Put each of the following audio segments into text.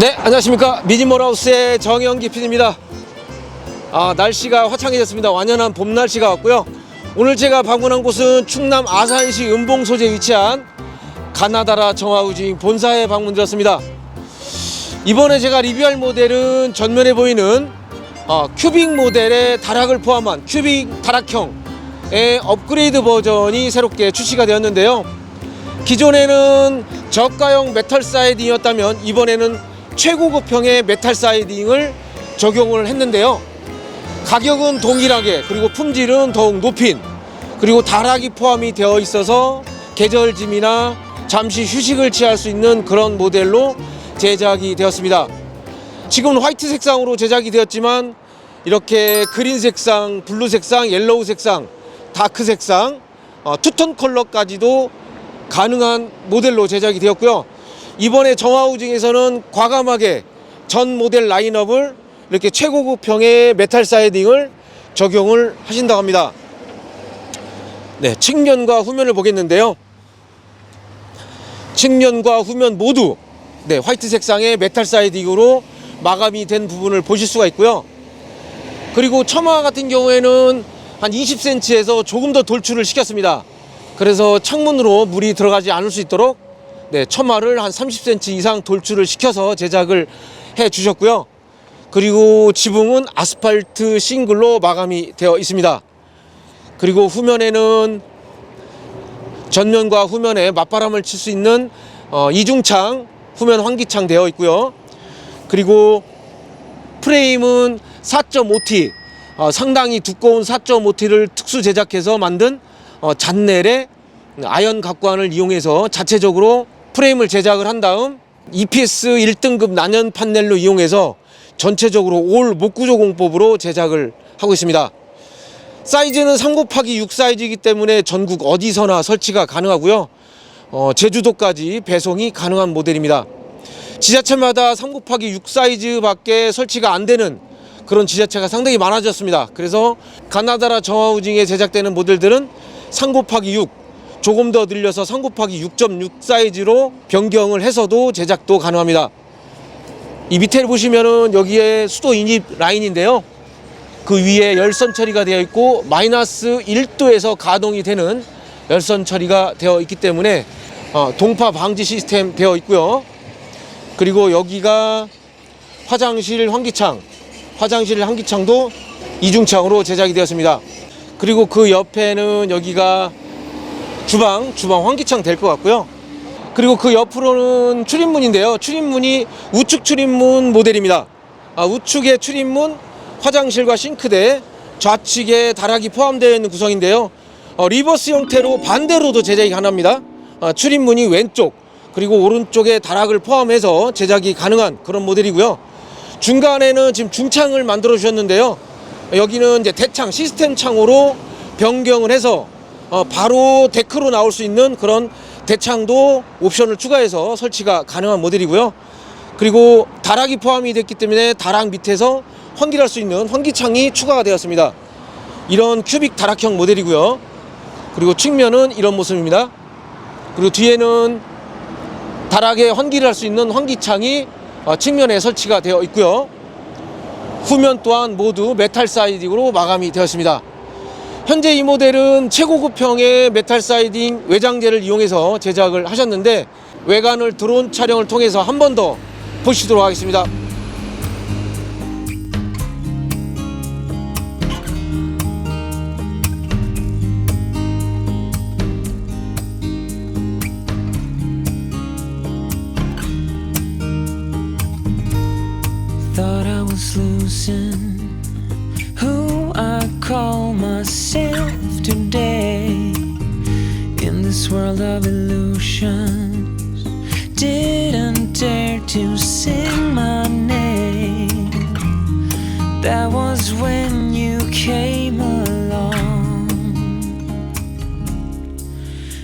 네, 안녕하십니까. 미니몰하우스의 정영기 PD입니다. 아, 날씨가 화창해졌습니다. 완연한 봄 날씨가 왔고요. 오늘 제가 방문한 곳은 충남 아산시 은봉소재에 위치한 가나다라 정화우징 본사에 방문드렸습니다. 이번에 제가 리뷰할 모델은 전면에 보이는 어, 큐빅 모델의 다락을 포함한 큐빅 다락형의 업그레이드 버전이 새롭게 출시가 되었는데요. 기존에는 저가형 메탈 사이딩이었다면 이번에는 최고급형의 메탈 사이딩을 적용을 했는데요. 가격은 동일하게 그리고 품질은 더욱 높인 그리고 다락이 포함이 되어 있어서 계절짐이나 잠시 휴식을 취할 수 있는 그런 모델로 제작이 되었습니다. 지금은 화이트 색상으로 제작이 되었지만 이렇게 그린 색상, 블루 색상, 옐로우 색상, 다크 색상, 어, 투톤 컬러까지도 가능한 모델로 제작이 되었고요. 이번에 정화우징에서는 과감하게 전 모델 라인업을 이렇게 최고급형의 메탈 사이딩을 적용을 하신다고 합니다. 네, 측면과 후면을 보겠는데요. 측면과 후면 모두 네, 화이트 색상의 메탈 사이딩으로 마감이 된 부분을 보실 수가 있고요. 그리고 처마 같은 경우에는 한 20cm에서 조금 더 돌출을 시켰습니다. 그래서 창문으로 물이 들어가지 않을 수 있도록 네, 처마를 한 30cm 이상 돌출을 시켜서 제작을 해 주셨고요. 그리고 지붕은 아스팔트 싱글로 마감이 되어 있습니다. 그리고 후면에는 전면과 후면에 맞바람을 칠 수 있는 어, 이중창 후면 환기창 되어 있고요. 그리고 프레임은 4.5T 어, 상당히 두꺼운 4.5T를 특수 제작해서 만든 어, 잔넬의 아연 각관을 이용해서 자체적으로 프레임을 제작을 한 다음 EPS 1등급 난연 판넬로 이용해서 전체적으로 올 목구조 공법으로 제작을 하고 있습니다. 사이즈는 3 곱하기 6 사이즈이기 때문에 전국 어디서나 설치가 가능하고요. 어, 제주도까지 배송이 가능한 모델입니다. 지자체마다 3 곱하기 6 사이즈밖에 설치가 안 되는 그런 지자체가 상당히 많아졌습니다. 그래서 가나다라 정화우징에 제작되는 모델들은 3 곱하기 6 조금 더 늘려서 3 곱하기 6.6 사이즈로 변경을 해서도 제작도 가능합니다. 이 밑에 보시면은 여기에 수도 인입 라인인데요. 그 위에 열선 처리가 되어 있고 마이너스 1도에서 가동이 되는 열선 처리가 되어 있기 때문에 어, 동파 방지 시스템 되어 있고요. 그리고 여기가 화장실 환기창, 화장실 환기창도 이중창으로 제작이 되었습니다. 그리고 그 옆에는 여기가 주방, 주방 환기창 될 것 같고요. 그리고 그 옆으로는 출입문인데요. 출입문이 우측 출입문 모델입니다. 아, 우측에 출입문, 화장실과 싱크대, 좌측에 다락이 포함되어 있는 구성인데요. 어, 리버스 형태로 반대로도 제작이 가능합니다. 아, 출입문이 왼쪽, 그리고 오른쪽에 다락을 포함해서 제작이 가능한 그런 모델이고요. 중간에는 지금 중창을 만들어 주셨는데요. 여기는 이제 대창, 시스템 창으로 변경을 해서 어, 바로 데크로 나올 수 있는 그런 대창도 옵션을 추가해서 설치가 가능한 모델이고요. 그리고 다락이 포함이 됐기 때문에 다락 밑에서 환기할 수 있는 환기창이 추가가 되었습니다. 이런 큐빅 다락형 모델이고요. 그리고 측면은 이런 모습입니다. 그리고 뒤에는 다락에 환기를 할 수 있는 환기창이 어, 측면에 설치가 되어 있고요. 후면 또한 모두 메탈 사이딩으로 마감이 되었습니다. 현재 이 모델은 최고급형의 메탈 사이딩 외장재를 이용해서 제작을 하셨는데 외관을 드론 촬영을 통해서 한 번 더 보시도록 하겠습니다. Call myself today in this world of illusions. Didn't dare to sing my name. That was when you came along,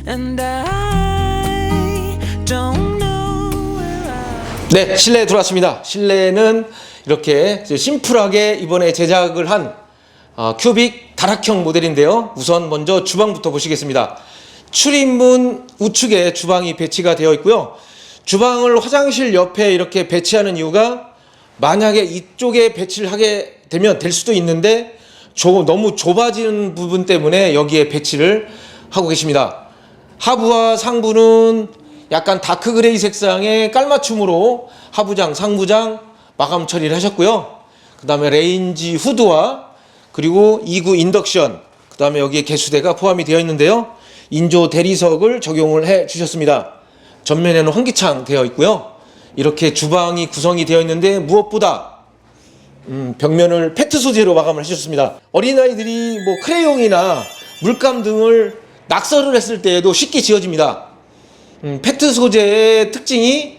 and I don't know where I. 네, 실내에 들어왔습니다. 실내는 이렇게 심플하게 이번에 제작을 한 어, 큐빅 다락형 모델인데요. 우선 먼저 주방부터 보시겠습니다. 출입문 우측에 주방이 배치가 되어 있고요. 주방을 화장실 옆에 이렇게 배치하는 이유가 만약에 이쪽에 배치를 하게 되면 될 수도 있는데 조- 너무 좁아지는 부분 때문에 여기에 배치를 하고 계십니다. 하부와 상부는 약간 다크 그레이 색상의 깔맞춤으로 하부장, 상부장 마감 처리를 하셨고요. 그 다음에 레인지 후드와 그리고 2구 인덕션, 그 다음에 여기에 개수대가 포함이 되어 있는데요. 인조 대리석을 적용을 해 주셨습니다. 전면에는 환기창 되어 있고요. 이렇게 주방이 구성이 되어 있는데 무엇보다 음, 벽면을 페트 소재로 마감을 해주셨습니다. 어린아이들이 뭐 크레용이나 물감 등을 낙서를 했을 때에도 쉽게 지워집니다. 음, 페트 소재의 특징이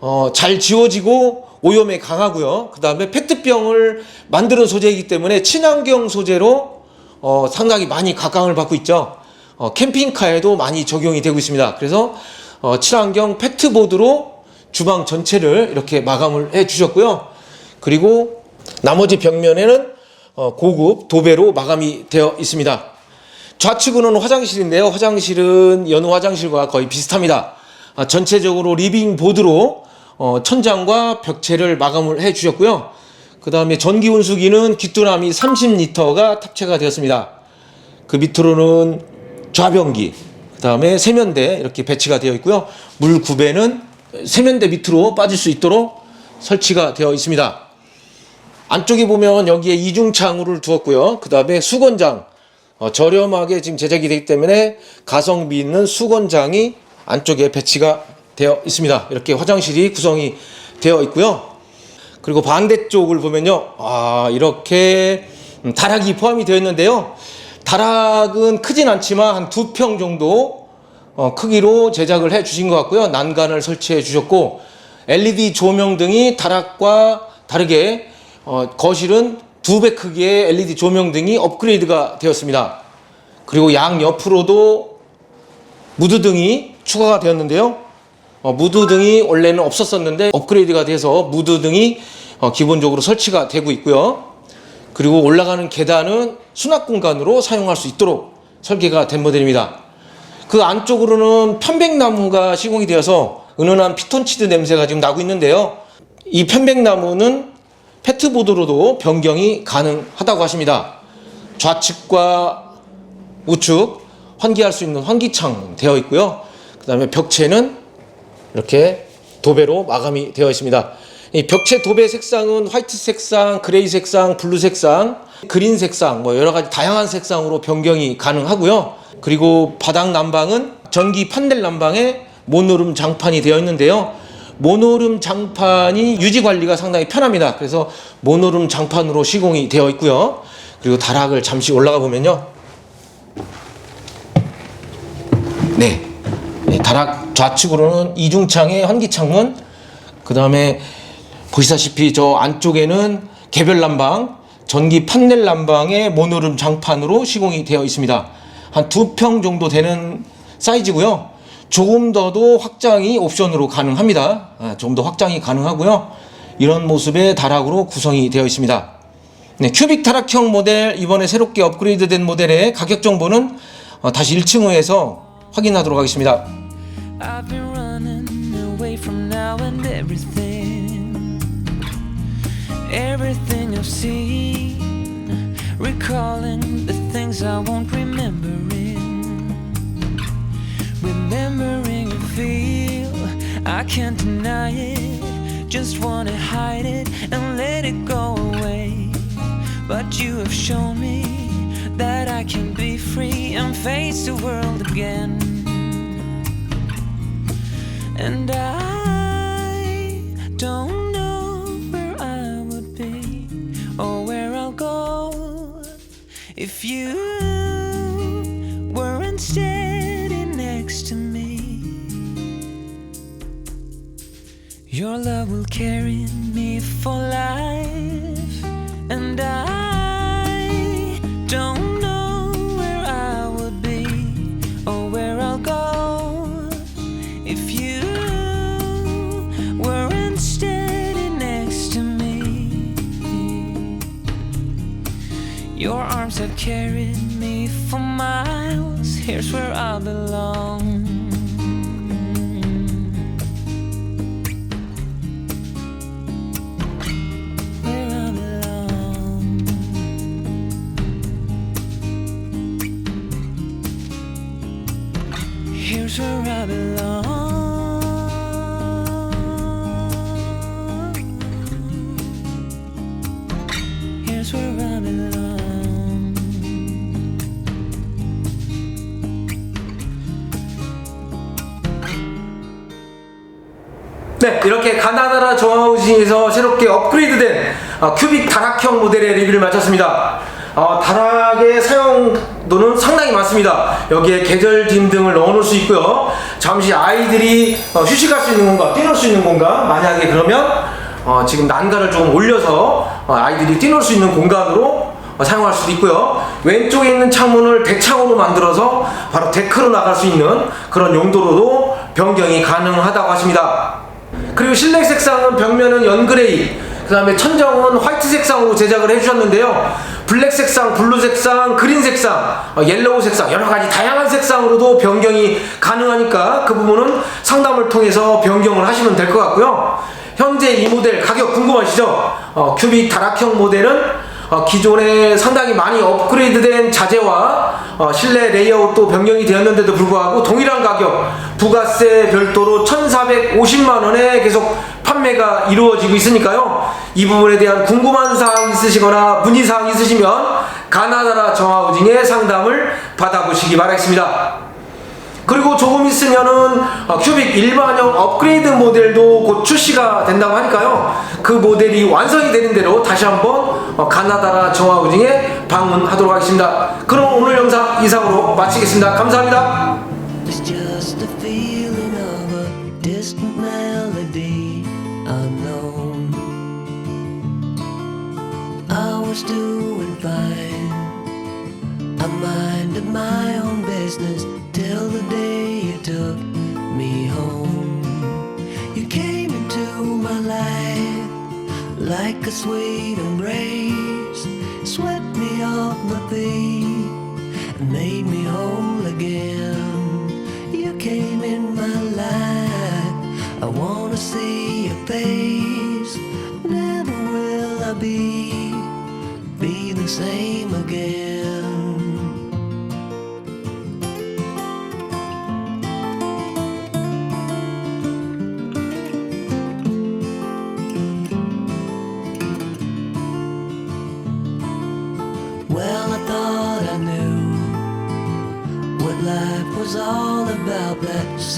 어, 잘 지워지고 오염에 강하고요. 그 다음에 페트병을 만드는 소재이기 때문에 친환경 소재로 어, 상당히 많이 각광을 받고 있죠. 어, 캠핑카에도 많이 적용이 되고 있습니다. 그래서 어, 친환경 페트보드로 주방 전체를 이렇게 마감을 해 주셨고요. 그리고 나머지 벽면에는 어, 고급 도배로 마감이 되어 있습니다. 좌측으로는 화장실인데요. 화장실은 여느 화장실과 거의 비슷합니다. 아, 전체적으로 리빙 보드로 어, 천장과 벽체를 마감을 해 주셨고요. 그 다음에 전기 온수기는 귀뚜라미 30리터가 탑재가 되었습니다. 그 밑으로는 좌변기, 그 다음에 세면대 이렇게 배치가 되어 있고요. 물 구배는 세면대 밑으로 빠질 수 있도록 설치가 되어 있습니다. 안쪽에 보면 여기에 이중 창호를 두었고요. 그 다음에 수건장 어, 저렴하게 지금 제작이 되기 때문에 가성비 있는 수건장이 안쪽에 배치가 되어 있습니다. 이렇게 화장실이 구성이 되어 있고요. 그리고 반대쪽을 보면요. 아, 이렇게 음, 다락이 포함이 되어 있는데요. 다락은 크진 않지만 한 두 평 정도 어, 크기로 제작을 해 주신 것 같고요. 난간을 설치해 주셨고 LED 조명 등이 다락과 다르게 어, 거실은 두 배 크기의 LED 조명 등이 업그레이드가 되었습니다. 그리고 양 옆으로도 무드등이 추가가 되었는데요. 어, 무드등이 원래는 없었었는데 업그레이드가 돼서 무드등이 어, 기본적으로 설치가 되고 있고요. 그리고 올라가는 계단은 수납 공간으로 사용할 수 있도록 설계가 된 모델입니다. 그 안쪽으로는 편백나무가 시공이 되어서 은은한 피톤치드 냄새가 지금 나고 있는데요. 이 편백나무는 페트보드로도 변경이 가능하다고 하십니다. 좌측과 우측 환기할 수 있는 환기창 되어 있고요. 그 다음에 벽체는 이렇게 도배로 마감이 되어 있습니다. 이 벽체 도배 색상은 화이트 색상, 그레이 색상, 블루 색상, 그린 색상, 뭐 여러 가지 다양한 색상으로 변경이 가능하고요. 그리고 바닥 난방은 전기 판넬 난방에 모노룸 장판이 되어 있는데요. 모노룸 장판이 유지 관리가 상당히 편합니다. 그래서 모노룸 장판으로 시공이 되어 있고요. 그리고 다락을 잠시 올라가 보면요. 네. 네, 다락 좌측으로는 이중창의 환기창문, 그 다음에 보시다시피 저 안쪽에는 개별 난방, 전기 판넬 난방의 모노룸 장판으로 시공이 되어 있습니다. 한 두 평 정도 되는 사이즈고요. 조금 더도 확장이 옵션으로 가능합니다. 아, 조금 더 확장이 가능하고요. 이런 모습의 다락으로 구성이 되어 있습니다. 네, 큐빅 타락형 모델 이번에 새롭게 업그레이드된 모델의 가격 정보는 어, 다시 1층에서 확인하도록 하겠습니다. I've been running away from now and everything. Everything I've seen. Recalling the things I won't remember in. Remembering a feel, I can't deny it. Just wanna hide it and let it go away. But you have shown me that I can be free and face the world again. And I don't know where I would be or where I'll go if you weren't standing next to me. Your love will carry me for life, and I don't winds are carrying me for miles. Here's where I belong. Here's where I belong. 네, 이렇게 가나다라 정하우징에서 새롭게 업그레이드된 어, 큐빅 다락형 모델의 리뷰를 마쳤습니다. 어, 다락의 사용도는 상당히 많습니다. 여기에 계절 딤 등을 넣어놓을 수 있고요. 잠시 아이들이 어, 휴식할 수 있는 공간, 뛰놀 수 있는 공간, 만약에 그러면 어, 지금 난간을 조금 올려서 어, 아이들이 뛰놀 수 있는 공간으로 어, 사용할 수도 있고요. 왼쪽에 있는 창문을 대창으로 만들어서 바로 데크로 나갈 수 있는 그런 용도로도 변경이 가능하다고 하십니다. 그리고 실내 색상은 벽면은 연그레이, 그 다음에 천정은 화이트 색상으로 제작을 해주셨는데요. 블랙 색상, 블루 색상, 그린 색상, 어, 옐로우 색상, 여러 가지 다양한 색상으로도 변경이 가능하니까 그 부분은 상담을 통해서 변경을 하시면 될 것 같고요. 현재 이 모델 가격 궁금하시죠? 어, 큐빅 다락형 모델은 어, 기존에 상당히 많이 업그레이드된 자재와 어, 실내 레이아웃도 변경이 되었는데도 불구하고 동일한 가격 부가세 별도로 1,450만 원에 계속 판매가 이루어지고 있으니까요. 이 부분에 대한 궁금한 사항 있으시거나 문의 사항 있으시면 가나다라 정하우징의 상담을 받아보시기 바라겠습니다. 그리고 조금 있으면은 어, 큐빅 일반형 업그레이드 모델도 곧 출시가 된다고 하니까요. 그 모델이 완성이 되는 대로 다시 한번 어, 가나다라 정화우징에 방문하도록 하겠습니다. 그럼 오늘 영상 이상으로 마치겠습니다. 감사합니다. Like a sweet embrace, off my and made me whole again. You came in my life. I wanna see your face. Never will I be be the same again.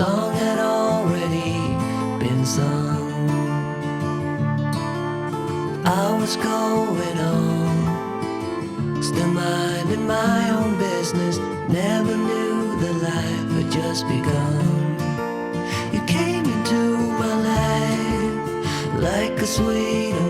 Song had already been sung. I was going on, still minding my own business. Never knew that life had just begun. You came into my life like a sweet.